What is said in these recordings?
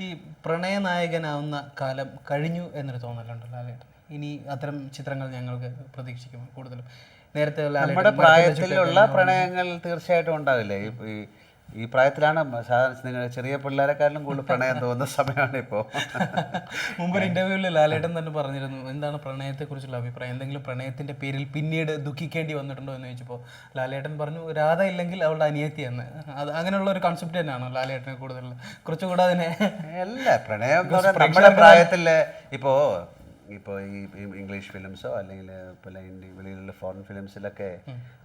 ഈ പ്രണയനായകനാവുന്ന കാലം കഴിഞ്ഞു എന്നൊരു തോന്നലുണ്ടല്ലോ ലാലേട്ടൻ ഇനി അത്തരം ചിത്രങ്ങൾ ഞങ്ങൾക്ക് പ്രതീക്ഷിക്കും കൂടുതലും. നേരത്തെ ഉള്ള നമ്മുടെ പ്രായത്തിലുള്ള പ്രണയങ്ങൾ തീർച്ചയായിട്ടും ഉണ്ടാവില്ലേ? ഈ- ഈ പ്രായത്തിലാണ് സാധാരണ നിങ്ങൾ ചെറിയ പിള്ളേരെക്കാട്ടിലും കൂടുതൽ പ്രണയം തോന്നുന്ന സമയമാണ് ഇപ്പോൾ മുമ്പ് ഒരു ഇന്റർവ്യൂവിൽ ലാലേട്ടൻ തന്നെ പറഞ്ഞിരുന്നു എന്താണ് പ്രണയത്തെക്കുറിച്ചുള്ള അഭിപ്രായം? എന്തെങ്കിലും പ്രണയത്തിന്റെ പേരിൽ പിന്നീട് ദുഃഖിക്കേണ്ടി വന്നിട്ടുണ്ടോ? എന്ന് ചോദിച്ചപ്പോൾ ലാലേട്ടൻ പറഞ്ഞു രാധ ഇല്ലെങ്കിൽ അവളുടെ അനിയത്തി എന്ന്. അത് അങ്ങനെയുള്ള ഒരു കോൺസെപ്റ്റ് തന്നെയാണോ ലാലേട്ടനെ കൂടുതൽ? കുറച്ചുകൂടെ അതിനെ അല്ല പ്രണയം നമ്മുടെ പ്രായത്തിൽ ഇപ്പോൾ ഇപ്പോൾ ഈ ഇംഗ്ലീഷ് ഫിലിംസോ അല്ലെങ്കിൽ പിന്നെ ഇന്ത്യ വെളിയിലുള്ള ഫോറിൻ ഫിലിംസിലൊക്കെ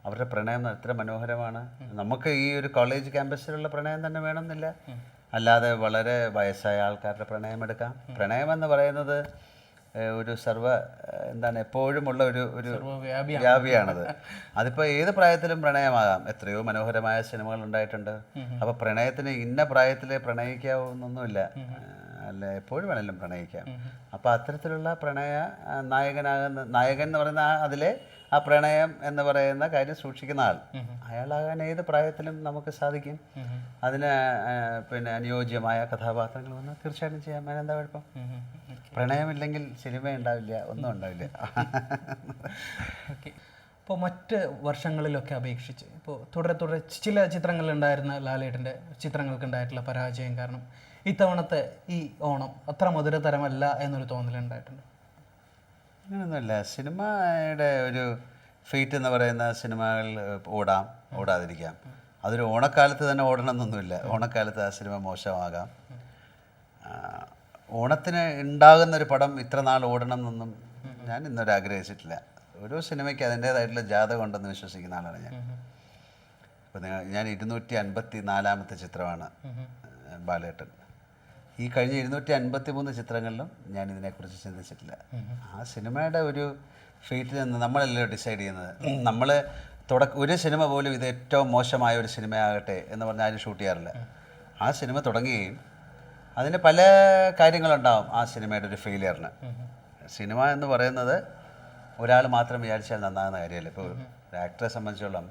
അവരുടെ പ്രണയം എത്ര മനോഹരമാണ്. നമുക്ക് ഈ ഒരു കോളേജ് ക്യാമ്പസിലുള്ള പ്രണയം തന്നെ വേണമെന്നില്ല. അല്ലാതെ വളരെ വയസ്സായ ആൾക്കാരുടെ പ്രണയം എടുക്കാം. പ്രണയം എന്ന് പറയുന്നത് ഒരു സർവ എന്താണ് എപ്പോഴും ഉള്ള ഒരു ഒരു വ്യാപിയാണ് വ്യാപിയാണത്. അതിപ്പോൾ ഏത് പ്രായത്തിലും പ്രണയമാകാം. എത്രയോ മനോഹരമായ സിനിമകൾ ഉണ്ടായിട്ടുണ്ട്. അപ്പോൾ പ്രണയത്തിന് ഇന്ന പ്രായത്തിലെ പ്രണയിക്കാവുന്നൊന്നുമില്ല അല്ല എപ്പോഴും വേണമെങ്കിലും പ്രണയിക്കാം. അപ്പോൾ അത്തരത്തിലുള്ള പ്രണയ നായകനാകുന്ന നായകൻ എന്ന് പറയുന്ന ആ അതിലെ ആ പ്രണയം എന്ന് പറയുന്ന കാര്യം സൂക്ഷിക്കുന്ന ആൾ. അയാളാകാൻ ഏത് പ്രായത്തിലും നമുക്ക് സാധിക്കും. അതിന് പിന്നെ അനുയോജ്യമായ കഥാപാത്രങ്ങൾ വന്നാൽ തീർച്ചയായിട്ടും ചെയ്യാൻ അതിനെന്താ കുഴപ്പം? പ്രണയമില്ലെങ്കിൽ സിനിമ ഉണ്ടാവില്ല ഒന്നും ഉണ്ടാവില്ല. ഇപ്പോൾ മറ്റ് വർഷങ്ങളിലൊക്കെ അപേക്ഷിച്ച് ഇപ്പോൾ തുടരെ തുടരെ ചില ചിത്രങ്ങളിലുണ്ടായിരുന്ന ലാലേട്ടന്റെ ചിത്രങ്ങൾക്ക് ഉണ്ടായിട്ടുള്ള പരാജയം കാരണം ഇത്തവണത്തെ ഈ ഓണം അത്ര മധുരതരമല്ല എന്നൊരു തോന്നലുണ്ടായിട്ടുണ്ട്. അങ്ങനെയൊന്നുമില്ല സിനിമയുടെ ഒരു ഫീറ്റ് എന്ന് പറയുന്ന സിനിമകൾ ഓടാം ഓടാതിരിക്കാം. അതൊരു ഓണക്കാലത്ത് തന്നെ ഓടണമെന്നൊന്നുമില്ല. ഓണക്കാലത്ത് ആ സിനിമ മോശമാകാം. ഓണത്തിന് ഉണ്ടാകുന്ന ഒരു പടം ഇത്ര നാൾ ഓടണം എന്നൊന്നും ഞാൻ ഇന്നൊരു ആഗ്രഹിച്ചിട്ടില്ല. ഓരോ സിനിമയ്ക്ക് അതിന്റേതായിട്ടുള്ള ജാതകം ഉണ്ടെന്ന് വിശ്വസിക്കുന്ന ആളാണ് ഞാൻ. നിങ്ങൾ ഞാൻ ഇരുന്നൂറ്റി അൻപത്തി നാലാമത്തെ ചിത്രമാണ് ബാലേട്ടൻ. ഈ കഴിഞ്ഞ ഇരുന്നൂറ്റി അൻപത്തി മൂന്ന് ചിത്രങ്ങളിലും ഞാൻ ഇതിനെക്കുറിച്ച് ചിന്തിച്ചിട്ടില്ല. ആ സിനിമയുടെ ഒരു ഫീറ്റിൽ നിന്ന് നമ്മളല്ലോ ഡിസൈഡ് ചെയ്യുന്നത്. നമ്മൾ തുടക്ക ഒരു സിനിമ പോലും ഇത് ഏറ്റവും മോശമായ ഒരു സിനിമയാകട്ടെ എന്ന് പറഞ്ഞാൽ ആരും ഷൂട്ട് ചെയ്യാറില്ല. ആ സിനിമ തുടങ്ങുകയും അതിന് പല കാര്യങ്ങളുണ്ടാവും ആ സിനിമയുടെ ഒരു ഫെയിലിയറിന്. സിനിമ എന്ന് പറയുന്നത് ഒരാൾ മാത്രം വിചാരിച്ചാൽ നന്നാകുന്ന കാര്യമല്ല. ഇപ്പോൾ ഒരു ആക്ടറെ സംബന്ധിച്ചോളം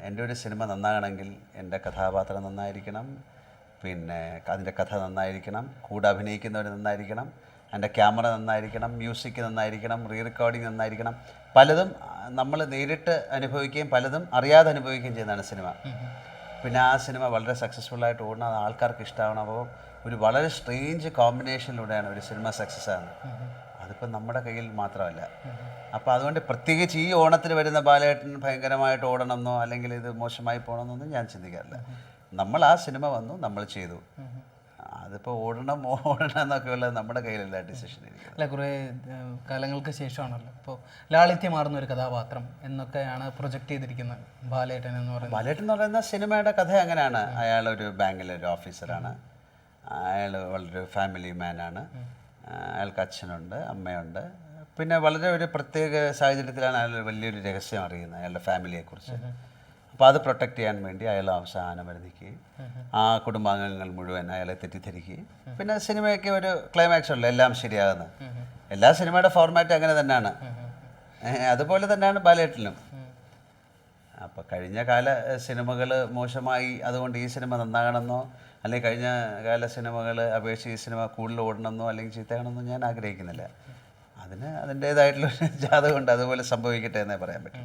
എന്റെ ഒരു സിനിമ നന്നാകണമെങ്കിൽ എന്റെ കഥാപാത്രം നന്നായിരിക്കണം. പിന്നെ അതിന്റെ കഥ നന്നായിരിക്കണം കൂടെ അഭിനയിക്കുന്നവർ നന്നായിരിക്കണം എന്റെ ക്യാമറ നന്നായിരിക്കണം മ്യൂസിക് നന്നായിരിക്കണം റീ റെക്കോർഡിങ് നന്നായിരിക്കണം. പലതും നമ്മൾ നേരിട്ട് അനുഭവിക്കുകയും പലതും അറിയാതെ അനുഭവിക്കുകയും ചെയ്യുന്നതാണ് സിനിമ. പിന്നെ ആ സിനിമ വളരെ സക്സസ്ഫുൾ ആയിട്ട് ഓടുന്ന ആൾക്കാർക്ക് ഇഷ്ടമാണ് അപ്പോൾ ഒരു വളരെ സ്ട്രേഞ്ച് കോമ്പിനേഷനിലൂടെയാണ് ഒരു സിനിമ സക്സസ് ആകുന്നത് അതിപ്പോൾ നമ്മുടെ കയ്യിൽ മാത്രമല്ല. അപ്പോൾ അതുകൊണ്ട് പ്രത്യേകിച്ച് ഈ ഓണത്തിന് വരുന്ന ബാലേട്ടൻ ഭയങ്കരമായിട്ട് ഓടണമെന്നോ അല്ലെങ്കിൽ ഇത് മോശമായി പോകണമെന്നൊന്നും ഞാൻ ചിന്തിക്കാറില്ല. നമ്മൾ ആ സിനിമ വന്നു നമ്മൾ ചെയ്തു. അതിപ്പോൾ ഓടണം ഓടണം എന്നൊക്കെ ഉള്ളത് നമ്മുടെ കയ്യിലല്ല ഡിസിഷൻ അല്ല കുറേ കാലങ്ങൾക്ക് ശേഷമാണല്ലോ. ഇപ്പോൾ ലാളിത്യമാർന്ന ഒരു കഥാപാത്രം എന്നൊക്കെയാണ് പ്രൊജക്റ്റ് ചെയ്തിരിക്കുന്നത് ബാലേട്ടൻ എന്ന് പറയുന്നത്. ബാലേട്ടൻ എന്ന് പറയുന്ന സിനിമയുടെ കഥ അങ്ങനെയാണ്. അയാൾ ഒരു ബാങ്കിലെ ഒരു ഓഫീസറാണ്. അയാൾ വളരെ ഫാമിലി മാനാണ് അയാൾക്ക് അച്ഛനുണ്ട് അമ്മയുണ്ട്. പിന്നെ വളരെ ഒരു പ്രത്യേക സാഹചര്യത്തിലാണ് അയാൾ വലിയൊരു രഹസ്യം അറിയുന്നത് അയാളുടെ ഫാമിലിയെക്കുറിച്ച്. അപ്പോൾ അത് പ്രൊട്ടക്റ്റ് ചെയ്യാൻ വേണ്ടി അയാൾ അവസാനം വരുന്നിക്കുകയും ആ കുടുംബാംഗങ്ങൾ മുഴുവൻ അയാളെ തെറ്റിദ്ധരിക്കുകയും. പിന്നെ സിനിമയൊക്കെ ഒരു ക്ലൈമാക്സ് ഉള്ളു എല്ലാം ശരിയാകുന്നത്. എല്ലാ സിനിമയുടെ ഫോർമാറ്റ് അങ്ങനെ തന്നെയാണ്. അതുപോലെ തന്നെയാണ് ബാലേട്ടിലും അപ്പോൾ കഴിഞ്ഞ കാല സിനിമകൾ മോശമായി അതുകൊണ്ട് ഈ സിനിമ നന്നാകണമെന്നോ അല്ലെങ്കിൽ കഴിഞ്ഞ കാല സിനിമകൾ അപേക്ഷിച്ച് ഈ സിനിമ കൂടുതൽ ഓടണമെന്നോ അല്ലെങ്കിൽ ചീത്തയാണെന്നോ ഞാൻ ആഗ്രഹിക്കുന്നില്ല. അതിന് അതിന്റേതായിട്ടുള്ള ജാതകമുണ്ട്. അതുപോലെ സംഭവിക്കട്ടെ എന്നേ പറയാൻ പറ്റും.